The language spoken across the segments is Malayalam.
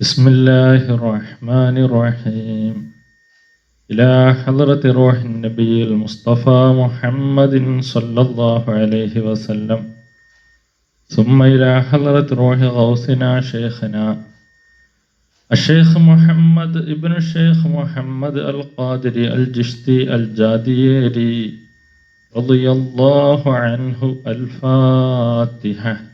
بسم الله الرحمن الرحيم إلى حضرة روح النبي المصطفى محمد صلى الله عليه وسلم ثم إلى حضرة روح غوثنا شيخنا الشيخ محمد ابن الشيخ محمد القادري الجشتي الجاديري رضي الله عنه الفاتحة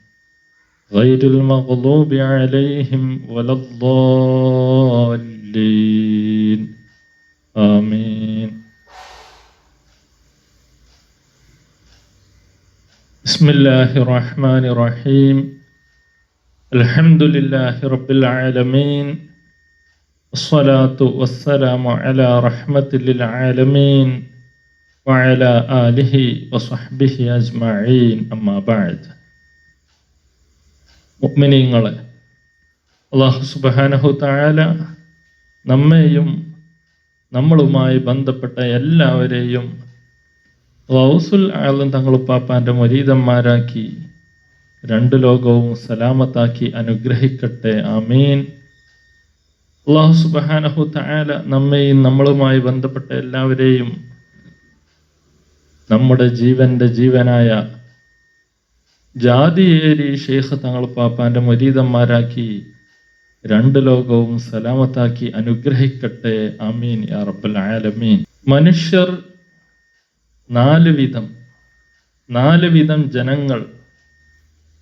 غير المغضوب عليهم ولا الضالين. آمين. بسم الله الرحمن الرحيم. الحمد لله رب العالمين. الصلاة والسلام على رحمة للعالمين وعلى آله وصحبه أجمعين. أما بعد. മുഅ്മിനീങ്ങളെ. അള്ളാഹു സുബ്ഹാനഹു തആല നമ്മെയും നമ്മളുമായി ബന്ധപ്പെട്ട എല്ലാവരെയും റൗസുൽ ആലം തങ്ങളുപ്പാപ്പാന്റെ മൊരീതന്മാരാക്കി രണ്ട് ലോകവും സലാമത്താക്കി അനുഗ്രഹിക്കട്ടെ. അമീൻ അള്ളാഹു സുബ്ഹാനഹു തആല നമ്മെയും നമ്മളുമായി ബന്ധപ്പെട്ട എല്ലാവരെയും നമ്മുടെ ജീവന്റെ ജീവനായ ജാതിയേരി ഷെയ്ഖ് തങ്ങൾ പാപ്പാന്റെ മരീതന്മാരാക്കി രണ്ട് ലോകവും സലാമത്താക്കി അനുഗ്രഹിക്കട്ടെ. അമീൻ യാ റബ്ബൽ ആലമീൻ. മനുഷ്യർ നാല് വിധം നാല് വിധം ജനങ്ങൾ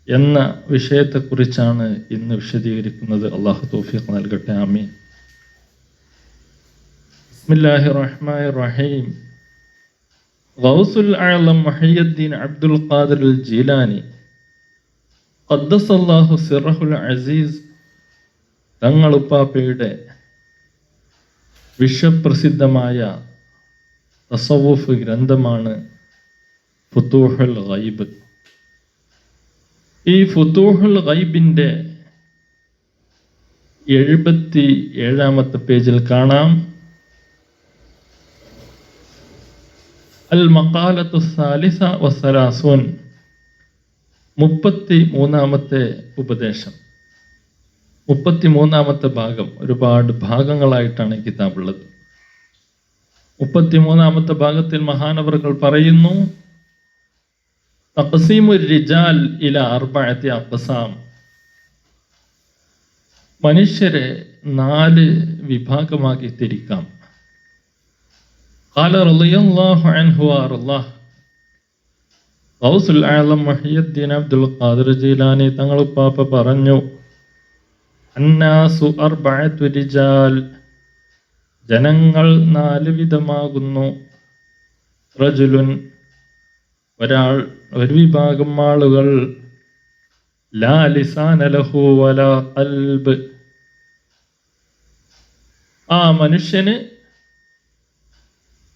എന്ന വിഷയത്തെക്കുറിച്ചാണ് ഇന്ന് വിശദീകരിക്കുന്നത്. അള്ളാഹു തൗഫീഖ് നൽകട്ടെ. അമീൻ ബിസ്മില്ലാഹി റഹീം. അബ്ദുൽ ഖാദിർ ജീലാനി. ഖദ്ദസല്ലാഹു സിറഹുൽ അസീസ് തങ്ങളുപ്പാപ്പയുടെ വിശ്വപ്രസിദ്ധമായ തസവൂഫ് ഗ്രന്ഥമാണ് ഫുത്തൂഹുൽ ഗൈബ്. ഈ ഫുത്തൂഹുൽ ഗൈബിന്റെ എഴുപത്തി ഏഴാമത്തെ പേജിൽ കാണാം. അൽ മക്കാലത്തു സാലിസ വസലാസുൻ മുപ്പത്തി മൂന്നാമത്തെ ഉപദേശം. മുപ്പത്തി മൂന്നാമത്തെ ഭാഗം ഒരുപാട് ഭാഗങ്ങളായിട്ടാണ് കിതാബുള്ളത്. മുപ്പത്തി മൂന്നാമത്തെ ഭാഗത്തിൽ മഹാനവറുകൾ പറയുന്നു റിജാൽ ഇല അർബായത്തി അപ്പസാം മനുഷ്യരെ നാല് വിഭാഗമാക്കി തിരിക്കാം. കാല അറുല്ലാഹ് റൗസുൽ ആലം മഹിയുദ്ദീൻ അബ്ദുൽ ഖാദിർ ജീലാനി തങ്ങൾ ഉപ്പാപ്പ പറഞ്ഞു അന്നാസു അർബഅത്തു റിജാൽ ജനങ്ങൾ നാല് വിധമാകുന്നു. റജുലുൻ ഒരാൾ ഒരു വിഭാഗം ആളുകൾ ലാ ലിസാന ലഹു വല അൽബ് ആ മനുഷ്യന്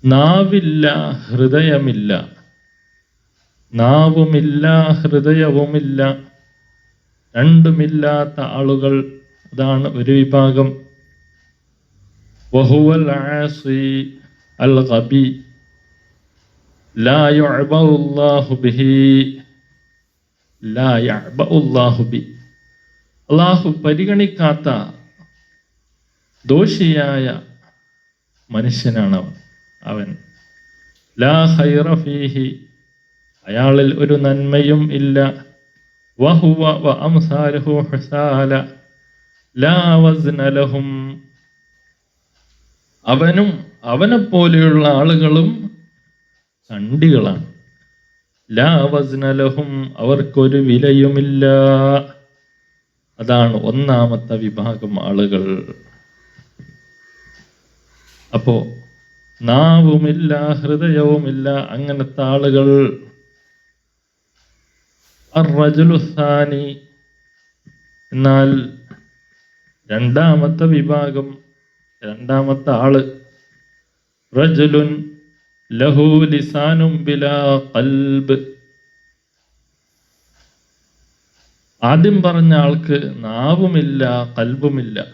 നാവില്ല ഹൃദയമില്ല. നാവുമില്ല ഹൃദയവുമില്ല രണ്ടുമില്ലാത്ത ആളുകൾ. അതാണ് ഒരു വിഭാഗം. വഹുവൽ ആസി അൽ കബി അല്ലാഹു പരിഗണിക്കാത്ത ദോഷിയായ മനുഷ്യനാണ് അവൻ. ലാ ഖൈറ ഫീഹി അയാളിൽ ഒരു നന്മയും ഇല്ല. വഹുവ വ അംസാലുഹു ഹുസാല. ലാ വസ്ന ലഹും. അവനും ആളുകളും ചണ്ടികളാണ് ലാ വസ്ന ലഹും അവർക്കൊരു വിലയുമില്ല. അതാണ് ഒന്നാമത്തെ വിഭാഗം ആളുകൾ. അപ്പോ നാവുമില്ല ഹൃദയവുമില്ല അങ്ങനത്തെ ആളുകൾ. അറജുലുസാനി എന്നാൽ രണ്ടാമത്തെ വിഭാഗം രണ്ടാമത്തെ ആൾ റജുലുൻ ലഹു ലിസാനും ബിലാ ഖൽബ്. ആദ്യം പറഞ്ഞ ആൾക്ക് നാവുമില്ല കൽബുമില്ല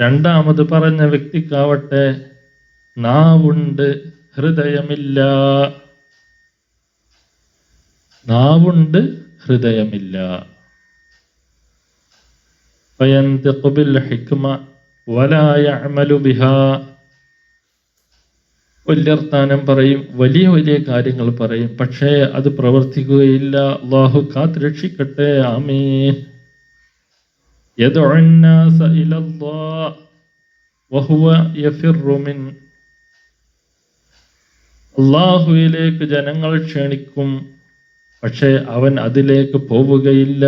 രണ്ടാമത് പറഞ്ഞ വ്യക്തിക്കാവട്ടെ നാവുണ്ട് ഹൃദയമില്ല. നാവുണ്ട് ഹൃദയമില്ല فينطق بالحكمة ولا يعمل بها വലിയർത്താനം പറയും വലിയ വലിയ കാര്യങ്ങൾ പറയും പക്ഷേ അത് പ്രവർത്തിക്കുകയില്ല അള്ളാഹു കാത്ത് രക്ഷിക്കട്ടെ ആമീൻ يدعو الناس إلى الله وهو يفر من അള്ളാഹുവിലേക്ക് ജനങ്ങൾ ക്ഷണിക്കും പക്ഷേ അവൻ അതിലേക്ക് പോവുകയില്ല.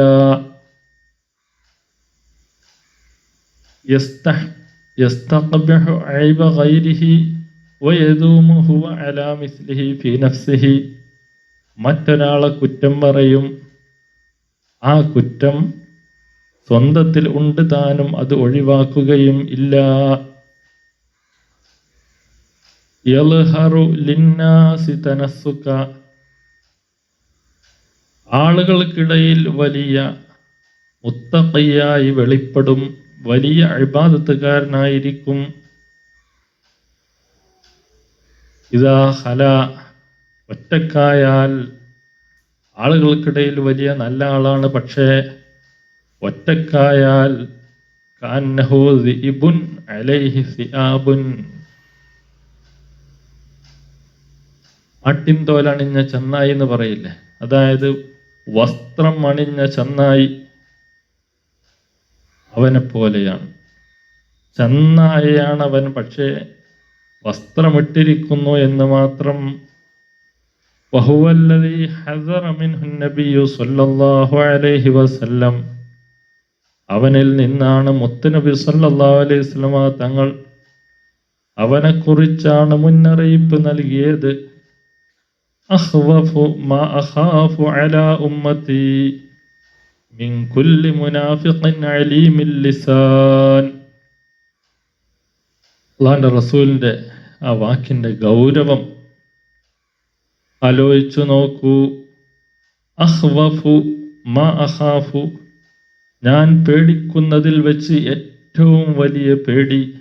മറ്റൊരാളെ കുറ്റം പറയും. ആ കുറ്റം സ്വന്തത്തിൽ ഉണ്ട് താനും അത് ഒഴിവാക്കുകയും ഇല്ല. യൽഹറു ലിന്നാസി തനസ്സുക്ക ആളുകൾക്കിടയിൽ വലിയ മുത്തക്കയ്യായി വെളിപ്പെടും വലിയ അഴിബാദത്തുകാരനായിരിക്കും ഇതാ ഹല ഒറ്റക്കായാൽ ആളുകൾക്കിടയിൽ വലിയ നല്ല ആളാണ് പക്ഷേ ഒറ്റക്കായാൽ കാന്നഹു ദിബുൻ അലൈഹി സിയാബുൻ. ആട്ടിൻ തോലണിഞ്ഞ ചെന്നായി എന്ന് പറയില്ലേ? അതായത് വസ്ത്രം അണിഞ്ഞ ചെന്നായി അവനെ പോലെയാണ്. ചെന്നായയാണ് അവൻ പക്ഷേ വസ്ത്രമിട്ടിരിക്കുന്നു എന്ന് മാത്രം വഹുവല്ലദീ ഹസറ മിൻഹു നബിയു സ്വല്ലല്ലാഹു അലൈഹി വസല്ലം. അവനിൽ നിന്നാണ് മുത്തുനബി സല്ലല്ലാഹു അലൈഹി വസല്ലമ തങ്ങൾ അവനെക്കുറിച്ചാണ് മുന്നറിയിപ്പ് നൽകിയത്. അഖ്വഫു മാ അഖാഫു അലാ ഉമ്മത്തി മിൻ കുല്ലി മുനാഫിഖിൻ അലീമിൽ ലിസാൻ അള്ളാഹിന്റെ റസൂലിന്റെ ആ വാക്കിന്റെ ഗൗരവം ആലോചിച്ചു നോക്കൂ. അഹ്വഫു മാ അഹാഫു. ഞാൻ പേടിക്കുന്നതിൽ വെച്ച് ഏറ്റവും വലിയ പേടി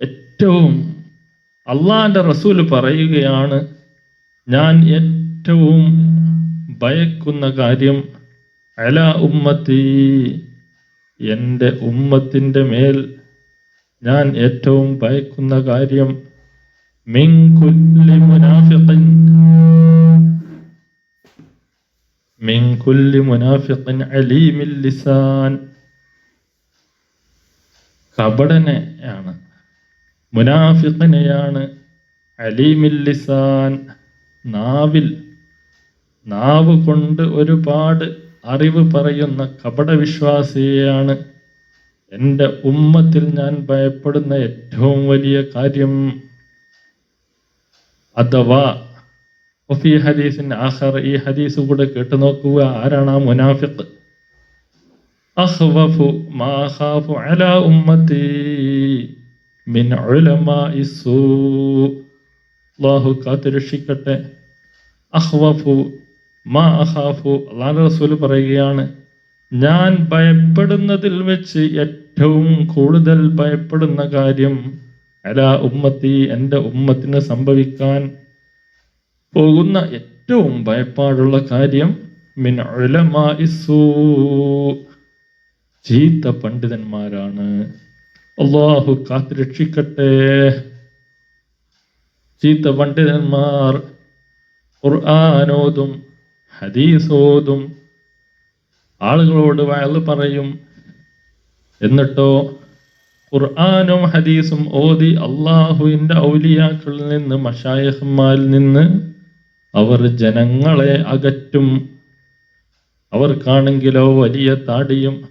ഏറ്റവും അള്ളാഹിന്റെ റസൂൽ പറയുകയാണ് ഞാൻ ഏറ്റവും ഭയക്കുന്ന കാര്യം അല ഉമ്മത്തി എന്റെ ഉമ്മത്തിന്റെ മേൽ ഞാൻ ഏറ്റവും ഭയക്കുന്ന കാര്യം മിങ്കുല്ലി കുല്ലി മിങ്കുല്ലി കപടനെ അലീമിൽ ലിസാൻ. കപടനെയാണ് മുനാഫിഖിനെയാണ് അലീമിൽ ലിസാൻ. നാവിൽ നാവ് കൊണ്ട് ഒരുപാട് അറിവ് പറയുന്ന കപടവിശ്വാസിയെയാണ് എന്റെ ഉമ്മത്തിൽ ഞാൻ ഭയപ്പെടുന്ന ഏറ്റവും വലിയ കാര്യം. അഥവാ ഒഫി ഹദീസിൻ ആഖർ ഈ ഹദീസ് കൂടെ കേട്ടു നോക്കുക ആരാണ് ആ മുനാഫിഖ്? അഖ്വഫു മാ അഖാഫു അലാ ഉമ്മത്തി മിൻ ഉലമാ സൂ. അല്ലാഹു കാത്തുരക്ഷിക്കട്ടെ. അഖ്വഫു മാ അഹാഫു. അള്ളാഹ് റസൂൽ പറയുകയാണ് ഞാൻ ഭയപ്പെടുന്നതിൽ വെച്ച് ഏറ്റവും കൂടുതൽ ഭയപ്പെടുന്ന കാര്യം അല ഉമ്മത്തി എന്റെ ഉമ്മത്തിന് സംഭവിക്കാൻ പോകുന്ന ഏറ്റവും ഭയപ്പാടുള്ള കാര്യം മിൻ ചീത്ത പണ്ഡിതന്മാരാണ്. അള്ളാഹു കാത്തുരക്ഷിക്കട്ടെ. ചീത്ത പണ്ഡിതന്മാർ ഖുർആാനോതും ഹദീസോതും ആളുകളോട് വയൽ പറയും. എന്നിട്ടോ ഖുർആാനും ഹദീസും ഓതി അള്ളാഹുവിന്റെ ഔലിയാക്കളിൽ നിന്ന് മഷായഹന്മാരിൽ നിന്ന് അവർ ജനങ്ങളെ അകറ്റും. അവർക്കാണെങ്കിലോ വലിയ താടിയും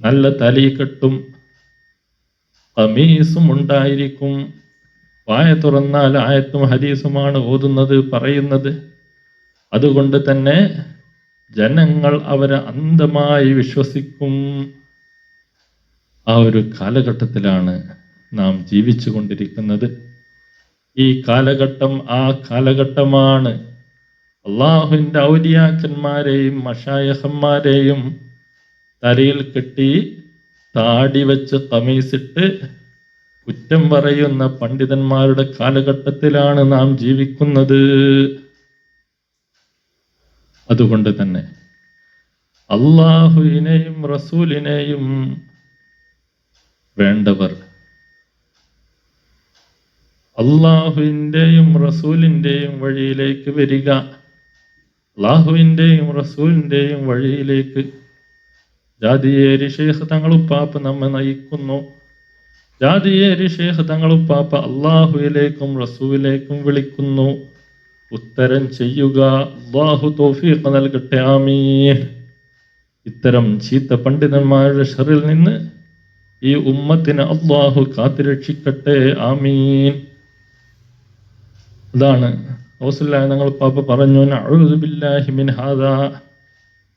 നല്ല തലീക്കെട്ടും കമീസും ഉണ്ടായിരിക്കും. വായ തുറന്നാൽ ആയത്തും ഹദീസുമാണ് ഓതുന്നത് പറയുന്നത്. അതുകൊണ്ട് തന്നെ ജനങ്ങൾ അവരെ അന്ധമായി വിശ്വസിക്കും. ആ ഒരു കാലഘട്ടത്തിലാണ് നാം ജീവിച്ചു കൊണ്ടിരിക്കുന്നത് ഈ കാലഘട്ടം ആ കാലഘട്ടമാണ് അള്ളാഹുവിന്റെ ഔലിയാക്കന്മാരെയും മഷായഹന്മാരെയും തലയിൽ കെട്ടി താടി വെച്ച് കമീസിട്ട് കുറ്റം പറയുന്ന പണ്ഡിതന്മാരുടെ കാലഘട്ടത്തിലാണ് നാം ജീവിക്കുന്നത്. അതുകൊണ്ട് തന്നെ അള്ളാഹുവിനെയും റസൂലിനെയും വേണ്ടവർ അള്ളാഹുവിന്റെയും റസൂലിന്റെയും വഴിയിലേക്ക് വരിക. അള്ളാഹുവിന്റെയും റസൂലിന്റെയും വഴിയിലേക്ക് ജാതിയേരി ഷേഖ് തങ്ങളുപ്പാപ്പ് നമ്മെ നയിക്കുന്നു. ജാതിയേരി ഷേഖ് തങ്ങളുപ്പാപ്പ അള്ളാഹുവിലേക്കും റസൂവിലേക്കും വിളിക്കുന്നു. ഉത്തരം ചെയ്യുക. അള്ളാഹു തോഫീഖ് നൽകട്ടെ. ആമീൻ. ഇത്തരം ചീത്ത പണ്ഡിതന്മാരുടെ ഷറിൽ നിന്ന് ഈ ഉമ്മത്തിന് അള്ളാഹു കാത്തുരക്ഷിക്കട്ടെ. ആമീൻ. അതാണ് ഹൗസല്ലായ ഞങ്ങൾ പാപ്പ പറഞ്ഞു "നഅൂദു ബില്ലാഹി മിൻ ഹാദാ.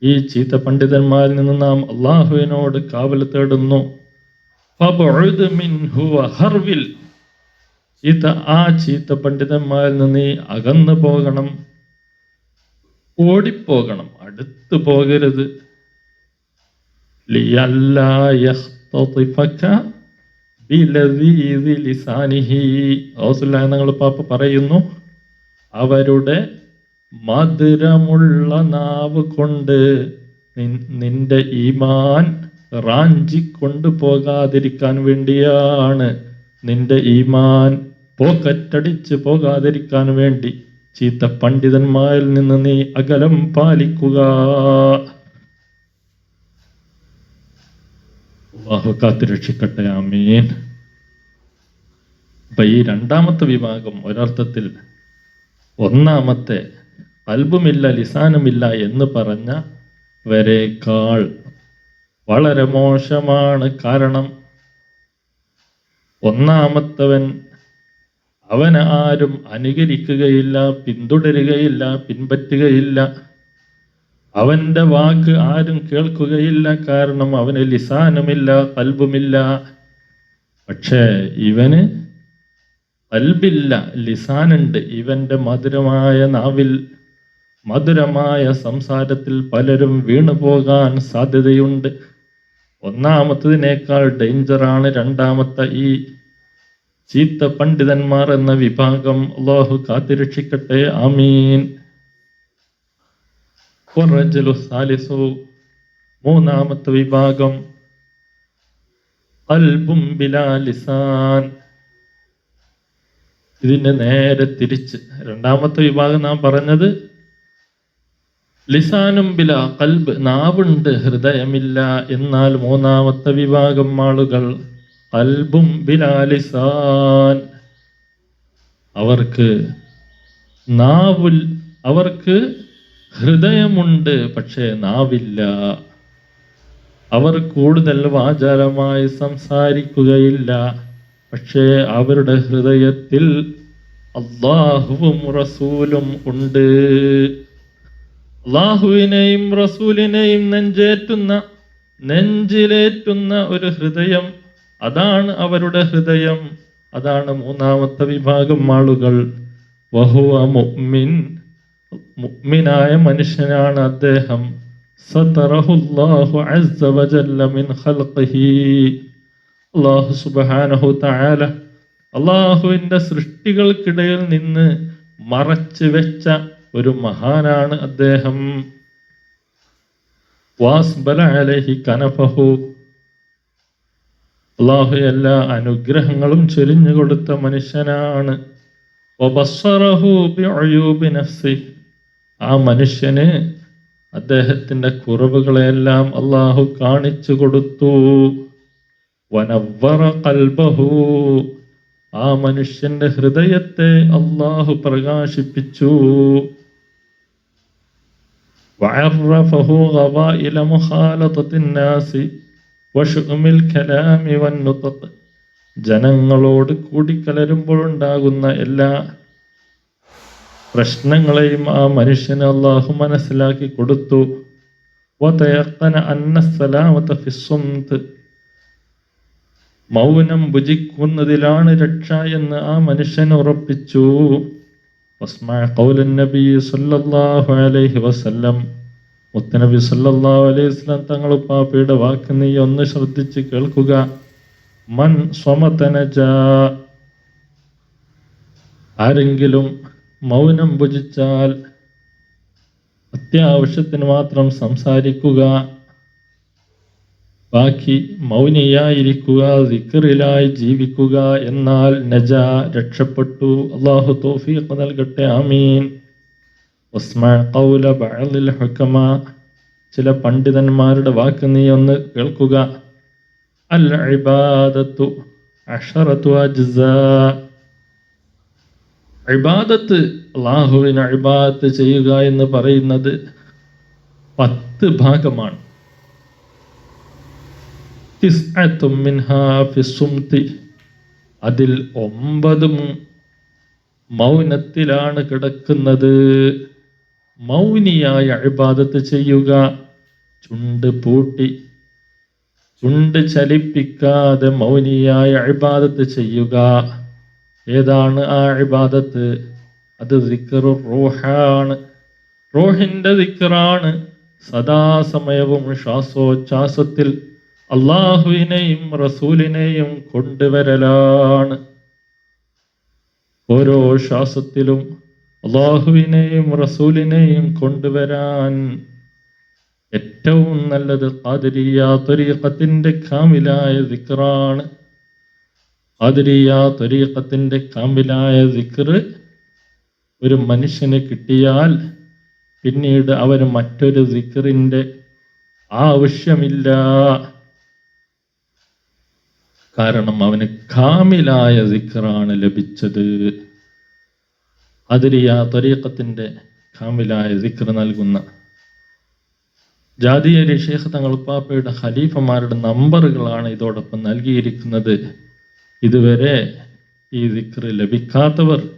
ഈ ചീത്ത പണ്ഡിതന്മാരിൽ നിന്ന് നാം അള്ളാഹുവിനോട് കാവൽ തേടുന്നു. വഹർവിൽ. ചീത്ത ആ ചീത്ത പണ്ഡിതന്മാരിൽ നിന്ന് നീ അകന്നു പോകണം. ഓടിപ്പോകണം. അടുത്തു പോകരുത്. ഞങ്ങൾ പാപ്പ പറയുന്നു അവരുടെ മധുരമുള്ള നാവ് കൊണ്ട് നിന്റെ ഈമാൻ റാഞ്ചിക്കൊണ്ടു പോകാതിരിക്കാൻ വേണ്ടിയാണ് നിന്റെ ഈമാൻ. പോക്കറ്റടിച്ച് പോകാതിരിക്കാൻ വേണ്ടി ചീത്ത പണ്ഡിതന്മാരിൽ നിന്ന് നീ അകലം പാലിക്കുക. അള്ളാഹു കാത്തുരക്ഷിക്കട്ടെ ആമീൻ. അപ്പൊ ഈ രണ്ടാമത്തെ വിഭാഗം ഒരർത്ഥത്തിൽ ഒന്നാമത്തെ അൽബുമില്ല ലിസാനുമില്ല എന്ന് പറഞ്ഞ വരേക്കാൾ വളരെ മോശമാണ് കാരണം ഒന്നാമത്തവൻ അവനെ ആരും അനുകരിക്കുകയില്ല പിന്തുടരുകയില്ല പിൻപറ്റുകയില്ല. അവന്റെ വാക്ക് ആരും കേൾക്കുകയില്ല കാരണം അവന് ലിസാനുമില്ല കൽബുമില്ല. പക്ഷേ ഇവന് കൽബില്ല ലിസാനുണ്ട്. ഇവന്റെ മധുരമായ നാവിൽ മധുരമായ സംസാരത്തിൽ പലരും വീണുപോകാൻ സാധ്യതയുണ്ട്. ഒന്നാമത്തതിനേക്കാൾ ഡേഞ്ചറാണ് രണ്ടാമത്തെ ഈ ചീത്ത പണ്ഡിതന്മാർ എന്ന വിഭാഗം. അള്ളാഹു കാത്തിരക്ഷിക്കട്ടെ. ആമീൻ. മൂന്നാമത്തെ വിഭാഗം. അൽബും ബിലാലിസാൻ ഇതിന്റെ നേരെ തിരിച്ച്. രണ്ടാമത്തെ വിഭാഗം നാം പറഞ്ഞത് ലിസാനും ബില കൽബ് നാവുണ്ട് ഹൃദയമില്ല. എന്നാൽ മൂന്നാമത്തെ വിഭാഗം ആളുകൾ കൽബും ബില ലിസാൻ. അവർക്ക് നാവുൽ അവർക്ക് ഹൃദയമുണ്ട് പക്ഷേ നാവില്ല. അവർ കൂടുതൽ വാചാരമായി സംസാരിക്കുകയില്ല പക്ഷേ അവരുടെ ഹൃദയത്തിൽ അള്ളാഹുവും റസൂലും ഉണ്ട്. അള്ളാഹുവിനെയും റസൂലിനെയും നെഞ്ചേറ്റുന്ന നെഞ്ചിലേറ്റുന്ന ഒരു ഹൃദയം. അതാണ് അവരുടെ ഹൃദയം. അതാണ് മൂന്നാമത്തെ വിഭാഗം ആളുകൾ. വഹുവ മുഅ്മിൻ മുഅ്മിനായ മനുഷ്യനാണ് അദ്ദേഹം. സതറഹുല്ലാഹു അസ്സ വജല്ല മിൻ ഖൽഖിഹി. അല്ലാഹു സുബ്ഹാനഹു തആല അള്ളാഹുവിന്റെ സൃഷ്ടികൾക്കിടയിൽ നിന്ന് മറച്ചു വെച്ച ഒരു മഹാനാണ് അദ്ദേഹം. വാസ്ബല കനഫഹു. അള്ളാഹു എല്ലാ അനുഗ്രഹങ്ങളും ചൊരിഞ്ഞു കൊടുത്ത മനുഷ്യനാണ്. ആ മനുഷ്യന് അദ്ദേഹത്തിന്റെ കുറവുകളെല്ലാം അള്ളാഹു കാണിച്ചു കൊടുത്തു. വനവ്വറ കൽബഹു. ആ മനുഷ്യന്റെ ഹൃദയത്തെ അള്ളാഹു പ്രകാശിപ്പിച്ചു. وعرفه غوائل مخالطة الناس وشؤم الكلام والنطق ജനങ്ങളോട് കൂടിക്കലരുമ്പോഴുണ്ടാകുന്ന എല്ലാ പ്രശ്നങ്ങളെയും ആ മനുഷ്യന് അള്ളാഹു മനസ്സിലാക്കി കൊടുത്തു وتيقن أن السلامة في الصمت മൗനം ഭുജിക്കുന്നതിലാണ് രക്ഷ എന്ന് ആ മനുഷ്യൻ ഉറപ്പിച്ചു വസ്മഅ النبي صلى الله عليه وسلم. മുത്തനബി സല്ലല്ലാഹു അലൈഹി വസല്ലം തങ്ങൾ ഉപ്പാപ്പയുടെ വാക്ക് നീ ഒന്ന് ശ്രദ്ധിച്ച് കേൾക്കുക. മൻ സ്വമതനജ. ആരെങ്കിലും മൗനം ഭുജിച്ചാൽ അത്യാവശ്യത്തിന് മാത്രം സംസാരിക്കുക. ബാക്കി മൗനിയായിരിക്കുക ദിക്കറിലായി ജീവിക്കുക എന്നാൽ നജ രക്ഷപ്പെട്ടു. അള്ളാഹു തോഫീഖ് നൽകട്ടെ ആമീൻ. വസ്മഅ ഖൗല ബഅദിൽ ഹുക്കമ ചില പണ്ഡിതന്മാരുടെ വാക്ക് നീ ഒന്ന് കേൾക്കുക. അൽ ഇബാദത്തു അഷറത്തു അജ്സാ. ഇബാദത്ത് അള്ളാഹുവിന് ഇബാദത്ത് ചെയ്യുക എന്ന് പറയുന്നത് പത്ത് ഭാഗമാണ്. അതിൽ ഒമ്പതും മൗനത്തിലാണ് കിടക്കുന്നത്. മൗനിയായ അഴിബാദത്ത് ചെയ്യുക ചുണ്ട് പൂട്ടി ചുണ്ട് ചലിപ്പിക്കാതെ മൗനിയായ അഴിബാദത്ത് ചെയ്യുക. ഏതാണ് ആ അഴിബാദത്ത് അത് റിക്കറു റോഹാണ്. റോഹിന്റെ റിക്കറാണ് സദാസമയവും ശ്വാസോച്ഛ്വാസത്തിൽ അള്ളാഹുവിനെയും റസൂലിനെയും കൊണ്ടുവരലാണ്. ഓരോ ശ്വാസത്തിലും അള്ളാഹുവിനെയും റസൂലിനെയും കൊണ്ടുവരാൻ ഏറ്റവും നല്ലത് ഖാദിരിയ ത്വരീഖത്തിന്റെ കാമിലായ ദിക്റാണ്. ഖാദിരിയ ത്വരീഖത്തിന്റെ കാമിലായ ദിക്ർ ഒരു മനുഷ്യന് കിട്ടിയാൽ പിന്നീട് അവന് മറ്റൊരു ദിക്റിന്റെ ആവശ്യമില്ല. കാരണം അവന് കാമിലായ ദിക്റാണ് ലഭിച്ചത്. അതിരിയ ത്വരീഖത്തിന്റെ കാമിലായ ദിക്ർ നൽകുന്ന ജാതീയ ഷേഖ് തങ്ങൾ ഉപ്പാപ്പയുടെ ഖലീഫമാരുടെ നമ്പറുകളാണ് ഇതോടൊപ്പം നൽകിയിരിക്കുന്നത്. ഇതുവരെ ഈ ദിക്ർ ലഭിക്കാത്തവർ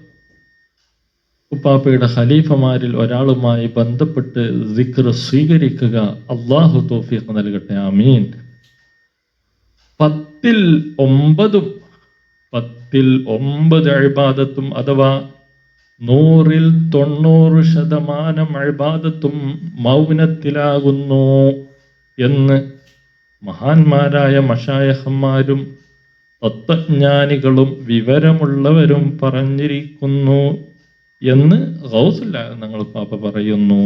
ഉപ്പാപ്പയുടെ ഖലീഫമാരിൽ ഒരാളുമായി ബന്ധപ്പെട്ട് ദിക്ർ സ്വീകരിക്കുക അള്ളാഹു തോഫീഖ് നൽകട്ടെ ആമീൻ. പത്തിൽ ഒമ്പതും പത്തിൽ ഒമ്പത് അഴിബാദത്തും അഥവാ നൂറിൽ തൊണ്ണൂറ് ശതമാനം അഴിബാദത്തും മൗനത്തിലാകുന്നു എന്ന് മഹാന്മാരായ മഷായഹന്മാരും തത്വജ്ഞാനികളും വിവരമുള്ളവരും പറഞ്ഞിരിക്കുന്നു എന്ന് ഗൗസുല്ല ഞങ്ങൾ പാപ്പ പറയുന്നു.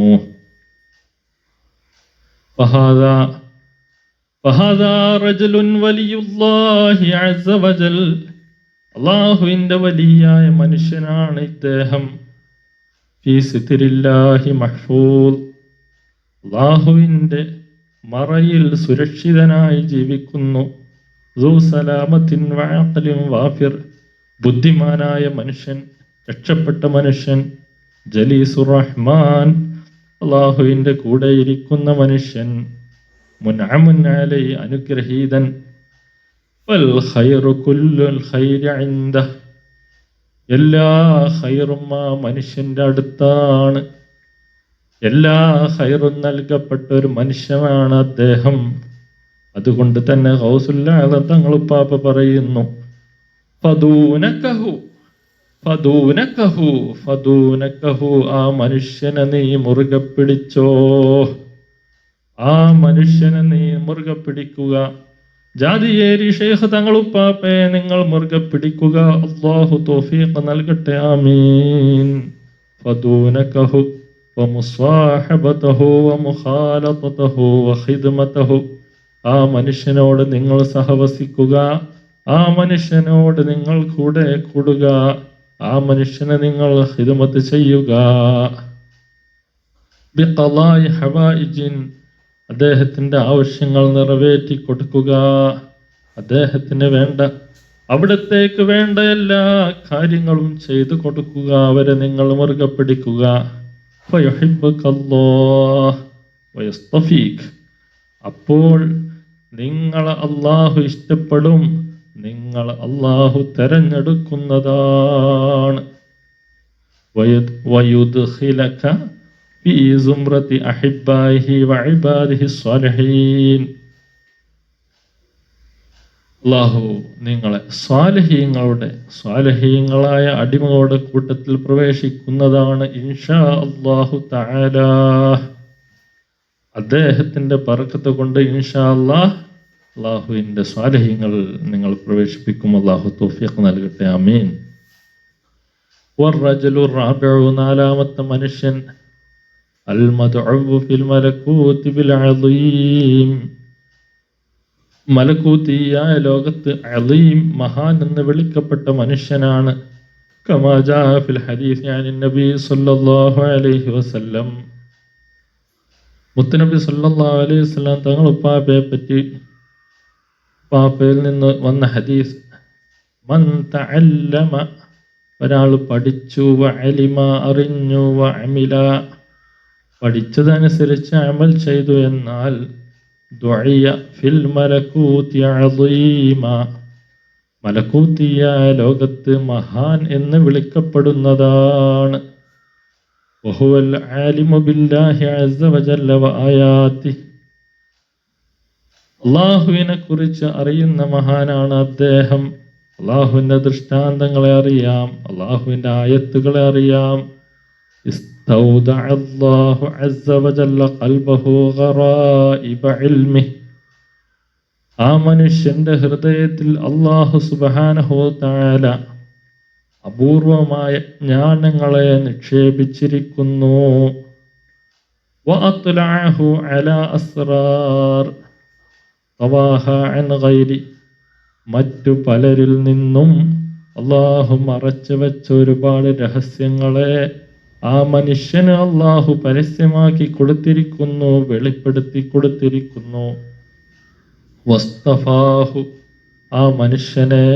ഫഹാദ فهذا رجل ولي الله عز وجل അള്ളാഹുവിൻ്റെ വലിയായ മനുഷ്യനാണ് ഇദ്ദേഹം ഫീ സിത്തിരില്ലാഹി മഹ്ഫൂദ് അള്ളാഹുവിൻ്റെ മറയിൽ സുരക്ഷിതനായി ജീവിക്കുന്നു ദൂ സലാമത്തിൻ വഅഖലിൻ വാഫിർ ബുദ്ധിമാനായ മനുഷ്യൻ രക്ഷപ്പെട്ട മനുഷ്യൻ ജലീസുർ റഹ്മാൻ അള്ളാഹുവിൻ്റെ കൂടെ ഇരിക്കുന്ന മനുഷ്യൻ അലൈഹി അനുഗ്രഹീതൻ. എല്ലാ ഖൈറും ആ മനുഷ്യന്റെ അടുത്താണ്. എല്ലാ ഖൈറും നൽകപ്പെട്ട ഒരു മനുഷ്യനാണ് അദ്ദേഹം. അതുകൊണ്ട് തന്നെ ഹൗസുല്ലാതെ തങ്ങൾ പാപ്പ പറയുന്നു ഫദൂനക്കഹു ഫദൂനക്കഹു ഫദൂനക്കഹു ആ മനുഷ്യനെ നീ മുറുകെ പിടിച്ചോ. ആ മനുഷ്യനെ നീ മുറുകെ പിടിക്കുക ജാതിയേരി ഷെയ്ഖ് തങ്ങളുപ്പാപ്പയെ നിങ്ങൾ മുറുകെ പിടിക്കുക അള്ളാഹു തോഫീഖ് നൽകട്ടെ ആമീൻ ഫദൂനക്കഹു ومصاحبته ومخالطته وخدمته ആ മനുഷ്യനോട് നിങ്ങൾ സഹവസിക്കുക ആ മനുഷ്യനോട് നിങ്ങൾ കൂടെ കൂടുക ആ മനുഷ്യനെ നിങ്ങൾ ഹിദമത്ത് ചെയ്യുക ബിഖളായി ഹവായിജിൻ അദ്ദേഹത്തിന്റെ ആവശ്യങ്ങൾ നിറവേറ്റി കൊടുക്കുക. അദ്ദേഹത്തിന് വേണ്ട അവിടത്തേക്ക് വേണ്ട എല്ലാ കാര്യങ്ങളും ചെയ്തു കൊടുക്കുക. അവരെ നിങ്ങൾ മുറുകെ പിടിക്കുക. അപ്പോൾ നിങ്ങൾ അള്ളാഹു ഇഷ്ടപ്പെടും. നിങ്ങൾ അള്ളാഹു തെരഞ്ഞെടുക്കുന്നതാണ്. വയത്- വയുദ്ഖിലക في زمرة أحبائه وعباده الصالحين അള്ളാഹു നിങ്ങളെ സ്വാലഹീങ്ങളുടെ സ്വാലഹീങ്ങളായ അടിമകളുടെ കൂട്ടത്തിൽ പ്രവേശിക്കുന്നതാണ് ഇൻഷാ അള്ളാഹു തആല അദ്ദേഹത്തിന്റെ പറക്കത്ത് കൊണ്ട് ഇൻഷാ അള്ളാഹ് അള്ളാഹുവിന്റെ സ്വാലഹീങ്ങൾ നിങ്ങൾ പ്രവേശിപ്പിക്കും അള്ളാഹു തൗഫീഖ് നൽകട്ടെ അമീൻ والرجل الرابع നാലാമത്തെ മനുഷ്യൻ മലക്കൂത്തിയായ ലോകത്ത് അലീം മഹാൻ എന്ന് വിളിക്കപ്പെട്ട മനുഷ്യനാണ്. കമാജാ ഫിൽ ഹദീസ് ഞാൻ നബി സല്ലല്ലാഹു അലൈഹി വസല്ലം. മുത്തുനബി സല്ലല്ലാഹു അലൈഹി വസല്ലം തങ്ങൾ ഉപ്പാപ്പയെ പറ്റി പാപ്പയിൽ നിന്ന് വന്ന ഹദീസ് മൻ തഅല്ലമ ഒരാൾ പഠിച്ചു വ അറിഞ്ഞു വ അമില. പഠിച്ചതനുസരിച്ച് അമൽ ചെയ്തു എന്നാൽ ഫിൽ മലക്കൂത്തിയ ലോകത്ത് മഹാൻ എന്ന് വിളിക്കപ്പെടുന്നതാണ്. ബില്ലാഹി അസ്സ അള്ളാഹുവിനെ കുറിച്ച് അറിയുന്ന മഹാനാണ് അദ്ദേഹം. അള്ളാഹുവിന്റെ ദൃഷ്ടാന്തങ്ങളെ അറിയാം അള്ളാഹുവിന്റെ ആയത്തുകളെ അറിയാം. استودع الله عز وجل قلبه غرائب علمه ആ മനുഷ്യന്റെ ഹൃദയത്തിൽ അള്ളാഹു സുബാനഹോ താല അപൂർവമായ ജ്ഞാനങ്ങളെ നിക്ഷേപിച്ചിരിക്കുന്നു وأطلعه على أسرار طواها عن غيره മറ്റു പലരിൽ നിന്നും അള്ളാഹു മറച്ചു വെച്ച ഒരുപാട് രഹസ്യങ്ങളെ ആ മനുഷ്യന് അള്ളാഹു പരസ്യമാക്കി കൊടുത്തിരിക്കുന്നു വെളിപ്പെടുത്തി കൊടുത്തിരിക്കുന്നു വസ്തഫാഹു ആ മനുഷ്യനെ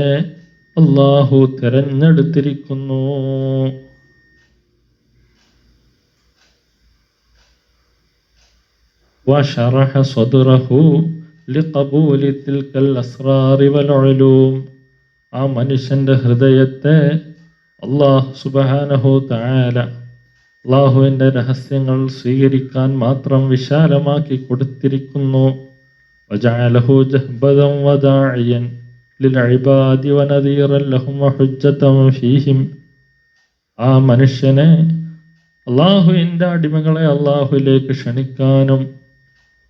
അള്ളാഹു തിരഞ്ഞെടുത്തിരിക്കുന്നു وشرح صدره لقبول تلك الأسرار والعلوم ആ മനുഷ്യന്റെ ഹൃദയത്തെ അള്ളാഹു സുബഹാനഹു തആല അള്ളാഹുവിന്റെ രഹസ്യങ്ങൾ സ്വീകരിക്കാൻ മാത്രം വിശാലമാക്കി കൊടുത്തിരിക്കുന്നു. ആ മനുഷ്യനെ അള്ളാഹുവിന്റെ അടിമകളെ അള്ളാഹുലേക്ക് ക്ഷണിക്കാനും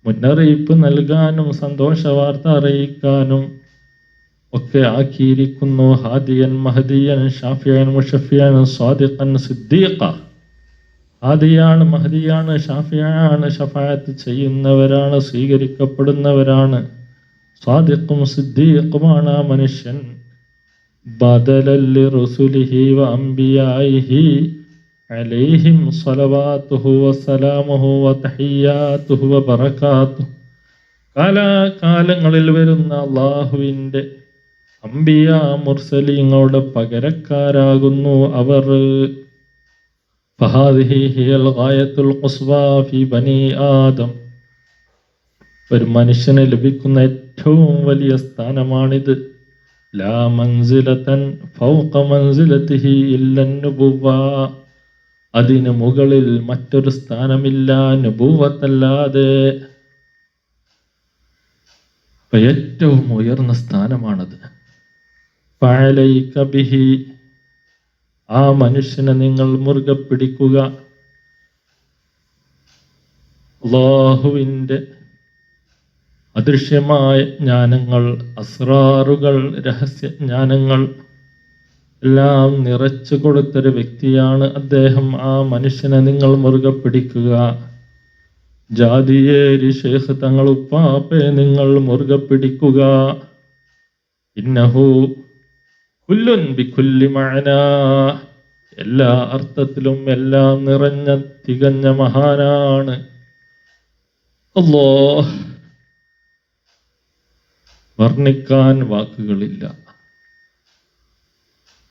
മുന്നറിയിപ്പ് നൽകാനും സന്തോഷ വാർത്ത അറിയിക്കാനും ഒക്കെ ആക്കിയിരിക്കുന്നു. ഹാദിയൻ മഹദിയൻ ഷാഫിയൻ മുഷഫിയൻ സ്വാദിഖൻ സിദ്ദീഖ. ഹാദിയാണ് മഹദിയാണ് ഷാഫിയാണ് ഷഫായത്ത് ചെയ്യുന്നവരാണ് സ്വീകരിക്കപ്പെടുന്നവരാണ്. സ്വാദിഖും സിദ്ദീഖുമാണ് ആ മനുഷ്യൻ. ബദലല്ലി റുസുലിഹി വ അംബിയായിഹി അലൈഹിം സ്വലവാത്തുഹു വസ്സലാമുഹു വതഹിയാത്തുഹു വബറകാത്തുഹു കാലാകാലങ്ങളിൽ വരുന്ന അള്ളാഹുവിന്റെ അംബിയ മുർസലിങ്ങളുടെ പകരക്കാരാകുന്നു അവർ. ഫഹാദിഹി ഹിയൽ ഗായത്തുൽ ഖുസ്ബ ഫി ബനി ആദം ഒരു മനുഷ്യന് ലഭിക്കുന്ന ഏറ്റവും വലിയ സ്ഥാനമാണിത്. ലാ മൻസിലതൻ ഫൗഖ മൻസിലതിഹി ഇല്ലൻ നുബുവ അതിന് മുകളിൽ മറ്റൊരു സ്ഥാനമില്ല നുപൂവത്തല്ലാതെ ഏറ്റവും ഉയർന്ന സ്ഥാനമാണത്. പാലൈ കബിഹി ആ മനുഷ്യനെ നിങ്ങൾ മുറുകെ പിടിക്കുക. അള്ളാഹുവിന്റെ അദൃശ്യമായ ജ്ഞാനങ്ങൾ അസ്രാറുകൾ രഹസ്യ ജ്ഞാനങ്ങൾ എല്ലാം നിറച്ചു കൊടുത്തൊരു വ്യക്തിയാണ് അദ്ദേഹം. ആ മനുഷ്യനെ നിങ്ങൾ മുറുകെ പിടിക്കുക. ജാതിയേരി ശേഖ് തങ്ങൾ ഉപ്പാപ്പെ നിങ്ങൾ മുറുകെ പിടിക്കുക. ഇന്നഹു കുല്ലുൻ ബിക്കുല്ലി എല്ലാ അർത്ഥത്തിലും എല്ലാം നിറഞ്ഞ തികഞ്ഞ മഹാനാണ്. അല്ലോ വർണിക്കാൻ വാക്കുകളില്ല.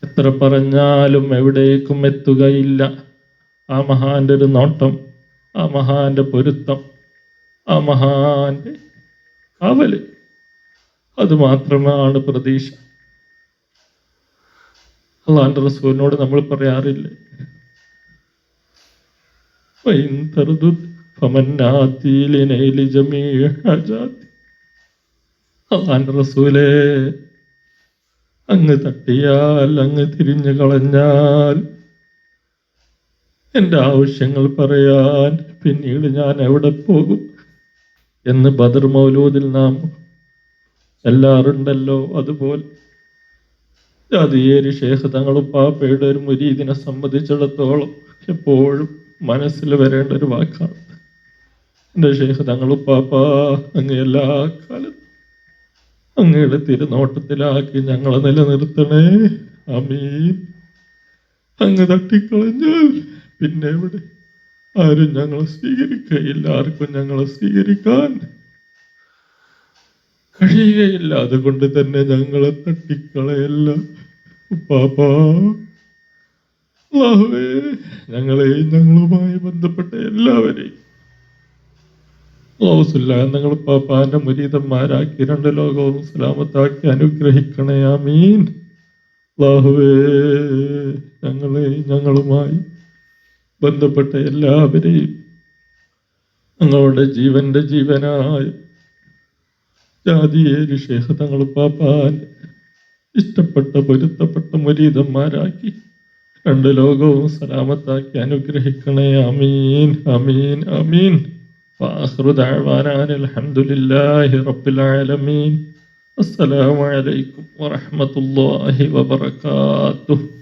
എത്ര പറഞ്ഞാലും എവിടേക്കും എത്തുകയില്ല. ആ മഹാന്റെ ഒരു നോട്ടം ആ മഹാന്റെ പൊരുത്തം ആ മഹാന്റെ അവൽ അത് മാത്രമാണ് പ്രതീക്ഷ. അള്ളാൻ റസൂലിനോട് നമ്മൾ പറയാറില്ല. അള്ളാൻ റസൂലേ അങ്ങ് തട്ടിയാൽ അങ്ങ് തിരിഞ്ഞു കളഞ്ഞാൽ എന്റെ ആവശ്യങ്ങൾ പറയാൻ പിന്നീട് ഞാൻ എവിടെ പോകും? എന്ന് ബദർ മൗലൂദിൽ നാം എല്ലാറുണ്ടല്ലോ അതുപോലെ. ജാതിയേരി ഷേഖ് തങ്ങളും പാപ്പയുടെ ഒരു മുരീദിനെ സംബന്ധിച്ചിടത്തോളം എപ്പോഴും മനസ്സിൽ വരേണ്ട ഒരു വാക്കാണ്. എന്റെ ഷേഖ് തങ്ങളും പാപ്പ അങ്ങ് എല്ലാ കാലത്തും അങ്ങയുടെ തിരുനോട്ടത്തിലാക്കി ഞങ്ങളെ നിലനിർത്തണേ. അമീൻ അങ്ങ് തട്ടിക്കളഞ്ഞാൽ പിന്നെ എവിടെ? ആരും ഞങ്ങളെ സ്വീകരിക്കുകയില്ല. ആർക്കും ഞങ്ങളെ സ്വീകരിക്കാൻ കഴിയുകയില്ല അതുകൊണ്ട് തന്നെ ഞങ്ങളെ തട്ടിക്കളയല്ല. അല്ലാഹുവേ ഞങ്ങളെയും ഞങ്ങളുമായി ബന്ധപ്പെട്ട എല്ലാവരെയും. ഞങ്ങൾ പാപ്പാന്റെ മുരീതന്മാരാക്കി രണ്ട് ലോകവും സലാമത്താക്കി അനുഗ്രഹിക്കണേ. ആമീൻ. അല്ലാഹുവേ ഞങ്ങളെ ഞങ്ങളുമായി ബന്ധപ്പെട്ട എല്ലാവരെയും ഞങ്ങളുടെ ജീവന്റെ ജീവനായ ജാതിയേര് ശേഖ തങ്ങൾ പാപ്പാൻ. ഇഷ്ടപ്പെട്ട പൊരുത്തപ്പെട്ട മുരീതന്മാരാക്കി. രണ്ട് ലോകവും സലാമത്താക്കി അനുഗ്രഹിക്കണേ. അമീൻ അമീൻ അമീൻ അസ്സലാമു റബ്ബിലാലമീൻ അസ്സലാമലൈക്കും വറഹമത്തല്ലാഹി വബറകാതുഹു.